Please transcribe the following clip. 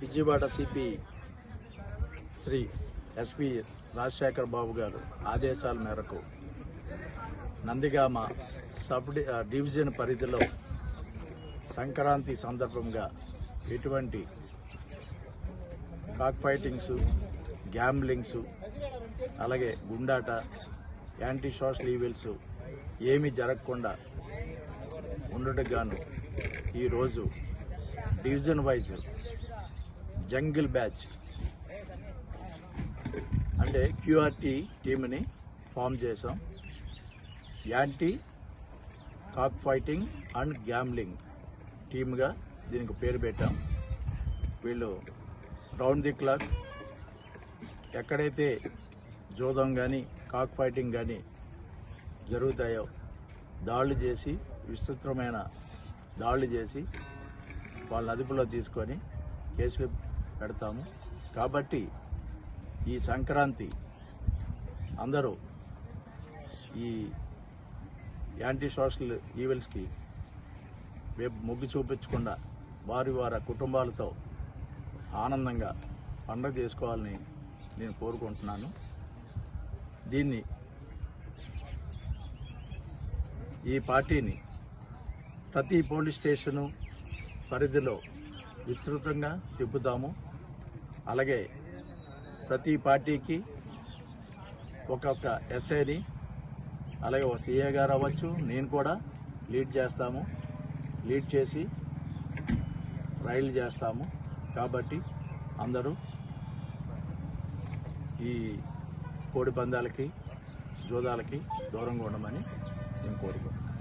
Vijayawada CP Shri SP Rajasekhar Babu గారు ఆదేశాల మేరకు నందిగామ సబ్ డివిజన్ పరిధిలో సంక్రాంతి సందర్భంగా ఎటువంటి కాక్ ఫైటింగ్స్ గ్యాంబ్లింగ్స్ అలాగే గుండాట యాంటీ సోషల్ ఈవెల్స్ ఏమి జరగకుండా ఉండటం గాను ఈరోజు డివిజన్ వైజ్ జంగిల్ బ్యాచ్ అంటే క్యూఆర్టీ టీమ్ని ఫామ్ చేసాం anti cock fighting and gambling టీమ్గా దీనికి పేరు పెట్టాం. వీళ్ళు రౌండ్ ది క్లాక్ ఎక్కడైతే జోదం కానీ కాక్ ఫైటింగ్ కానీ జరుగుతాయో దాడులు చేసి విస్తృతమైన దాడులు చేసి వాళ్ళ అదుపులో తీసుకొని కేసులు పెడతాము. కాబట్టి ఈ సంక్రాంతి అందరూ ఈ యాంటీ సోషల్ ఈవెల్స్కి వేపు మొగ్గు చూపించకుండా వారి వారి కుటుంబాలతో ఆనందంగా పండగ చేసుకోవాలని నేను కోరుకుంటున్నాను. దీన్ని ఈ పార్టీని ప్రతి పోలీస్ స్టేషను పరిధిలో విస్తృతంగా తిప్పుతాము. అలాగే ప్రతి పార్టీకి ఒక్కొక్క ఎస్ఐని అలాగే ఒక సీఏ గారు అవ్వచ్చు నేను కూడా లీడ్ చేస్తాము. లీడ్ చేసి రైలు చేస్తాము. కాబట్టి అందరూ ఈ కోడి పందాలకి జోదాలకి దూరంగా ఉండమని em Córdoba.